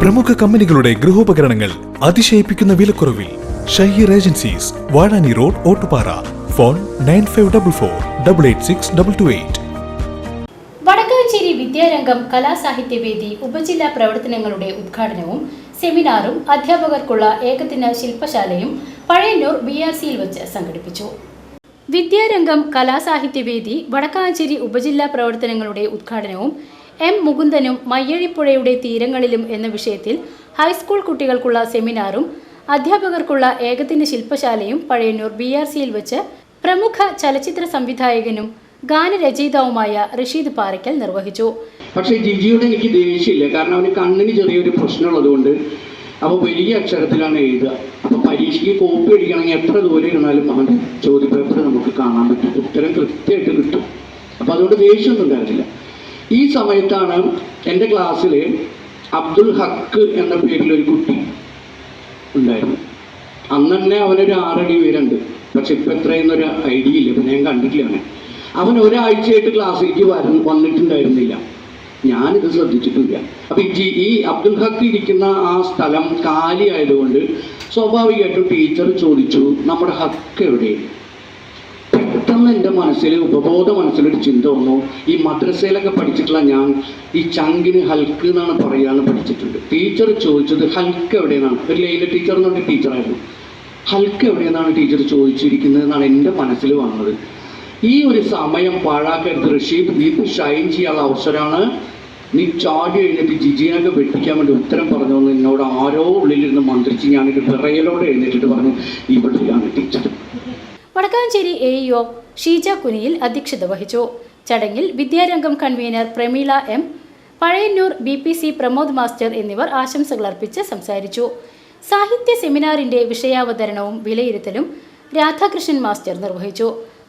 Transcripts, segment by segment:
പ്രമുഖ കമ്പനികളുടെ ഗൃഹോപകരണങ്ങൾ അതിശയിപ്പിക്കുന്ന വിലക്കുറവിൽ Shaheer Agencies Vazhani road Ottupara. Phone nine five double four double eight six double two eight. Vadakkanchery Vidyarangam Kalasahithyavedi ഉപജില്ലാ പ്രവർത്തനങ്ങളുടെ ഉദ്ഘാടനവും സെമിനാറും അധ്യാപകർക്കുള്ള ഏകദിന ശില്പശാലയും പഴയന്നൂർ ബി ആർ സിയിൽ വെച്ച് സംഘടിപ്പിച്ചു. വിദ്യാരംഗം കലാസാഹിത്യവേദി വടക്കാഞ്ചേരി ഉപജില്ലാ പ്രവർത്തനങ്ങളുടെ ഉദ്ഘാടനവും എം മുകുന്ദനും മയ്യഴിപ്പുഴയുടെ തീരങ്ങളിലും എന്ന വിഷയത്തിൽ ഹൈസ്കൂൾ കുട്ടികൾക്കുള്ള സെമിനാറും അധ്യാപകർക്കുള്ള ഏകദിന ശില്പശാലയും പഴയന്നൂർ ബി ആർ സിയിൽ വെച്ച് പ്രമുഖ ചലച്ചിത്ര സംവിധായകനും ഗാനരചയിതാവുമായ റഷീദ് പാറയ്ക്കൽ നിർവഹിച്ചു. പക്ഷേ ജിജിയുടെ എനിക്ക് ദേഷ്യമില്ല. കാരണം അവന് കണ്ണിന് ചെറിയൊരു പ്രശ്നമുള്ളതുകൊണ്ട് അപ്പോൾ വലിയ അക്ഷരത്തിലാണ് എഴുതുക. അപ്പോൾ പരീക്ഷയ്ക്ക് കോപ്പി അടിക്കണമെങ്കിൽ എത്ര ദൂരെ ഇരുന്നാലും അവന്റെ ചോദ്യപേപ്പർ നമുക്ക് കാണാൻ പറ്റും. ഉത്തരം കൃത്യമായിട്ട് കിട്ടും. അപ്പോൾ അതുകൊണ്ട് ദേഷ്യമൊന്നും ഉണ്ടായിരുന്നില്ല ഈ സമയത്താണ് എന്റെ ക്ലാസ്സിൽ അബ്ദുൽ ഹക്ക് എന്ന പേരിൽ ഒരു കുട്ടി ഉണ്ടായിരുന്നു. അന്ന് തന്നെ അവനൊരു ആറടി ഉയരണ്ട് പക്ഷെ ഇപ്പം എത്രയെന്നൊരു ഐഡിയ ഇല്ല ഇപ്പം ഞാൻ കണ്ടിട്ടില്ല അവനെ. അവൻ ഒരാഴ്ചയായിട്ട് ക്ലാസ്സിലേക്ക് വര വന്നിട്ടുണ്ടായിരുന്നില്ല. ഞാനിത് ശ്രദ്ധിച്ചിട്ടില്ല. അപ്പൊ ഈ ഈ അബ്ദുൽ ഹക്ക് ഇരിക്കുന്ന ആ സ്ഥലം കാലിയായതുകൊണ്ട് സ്വാഭാവികമായിട്ടും ടീച്ചർ ചോദിച്ചു നമ്മുടെ ഹക്ക് എവിടെയാണ് പെട്ടെന്ന് എന്റെ മനസ്സിൽ ഉപബോധ മനസ്സിലൊരു ചിന്ത വന്നു. ഈ മദ്രസയിലൊക്കെ പഠിച്ചിട്ടുള്ള ഞാൻ ഈ ചങ്കിന് ഹൽക്ക് എന്നാണ് പറയാന്ന് പഠിച്ചിട്ടുണ്ട്. ടീച്ചർ ചോദിച്ചത് ഹൽക്ക് എവിടെയെന്നാണ്? ഒരു ലൈല ടീച്ചർ എന്ന് പറഞ്ഞ ടീച്ചറായിരുന്നു. ഹൽക്ക് എവിടെയെന്നാണ് ടീച്ചർ ചോദിച്ചിരിക്കുന്നത് എന്നാണ് എന്റെ മനസ്സിൽ വന്നത്. ഈ ഒരു സമയം പാഴാക്കരുത് റഷീദ് നീക്ക് ഷൈൻ ചെയ്യാനുള്ള അവസരമാണ്. നീ ചാടി എഴുന്നേറ്റ് ജിജീനൊക്കെ വെട്ടിക്കാൻ വേണ്ടി ഉത്തരം പറഞ്ഞു എന്നോട് ആരോ ഉള്ളിലിരുന്ന് മന്ത്രിച്ച് ഞാനൊരു വിറയലോടെ എഴുന്നേറ്റിട്ട് പറഞ്ഞു ഇവിടെയാണ് വടക്കാഞ്ചേരി എ ഇഒ ഷീജ കുനിയിൽ അധ്യക്ഷത വഹിച്ചു. ചടങ്ങിൽ Vidyarangam convener Prameela M Pazhayannur B P C Pramod master എന്നിവർ ആശംസകൾ അർപ്പിച്ച് സംസാരിച്ചു. സാഹിത്യ സെമിനാറിന്റെ വിഷയാവതരണവും വിലയിരുത്തലും രാധാകൃഷ്ണൻ മാസ്റ്റർ നിർവഹിച്ചു.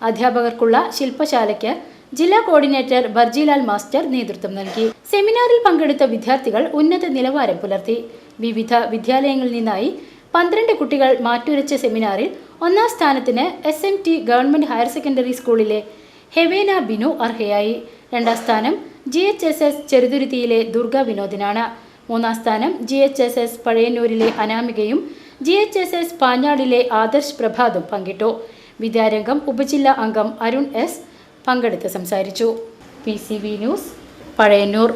അധ്യാപകർക്കുള്ള ശില്പശാലയ്ക്ക് ജില്ലാ കോർഡിനേറ്റർ ബർജിലാൽ മാസ്റ്റർ നേതൃത്വം നൽകി. സെമിനാറിൽ പങ്കെടുത്ത വിദ്യാർത്ഥികൾ ഉന്നത നിലവാരം പുലർത്തി. വിവിധ വിദ്യാലയങ്ങളിൽ നിന്നായി പന്ത്രണ്ട് കുട്ടികൾ മാറ്റുരച്ച സെമിനാറിൽ ഒന്നാം സ്ഥാനത്തിന് S M T government higher secondary സ്കൂളിലെ ഹെവേന ബിനു അർഹയായി. രണ്ടാം സ്ഥാനം ജി എച്ച് എസ് എസ് ചെറുതുരുത്തിയിലെ ദുർഗ വിനോദിനാണ്. മൂന്നാം സ്ഥാനം ജി എച്ച് എസ് എസ് പഴയന്നൂരിലെ അനാമികയും ജി എച്ച് എസ് എസ് പാഞ്ഞാടിലെ ആദർശ് പ്രഭാതും പങ്കിട്ടു. വിദ്യാരംഗം ഉപജില്ലാ അംഗം അരുൺ എസ് പങ്കെടുത്ത് സംസാരിച്ചു. P C V news Pazhayannur.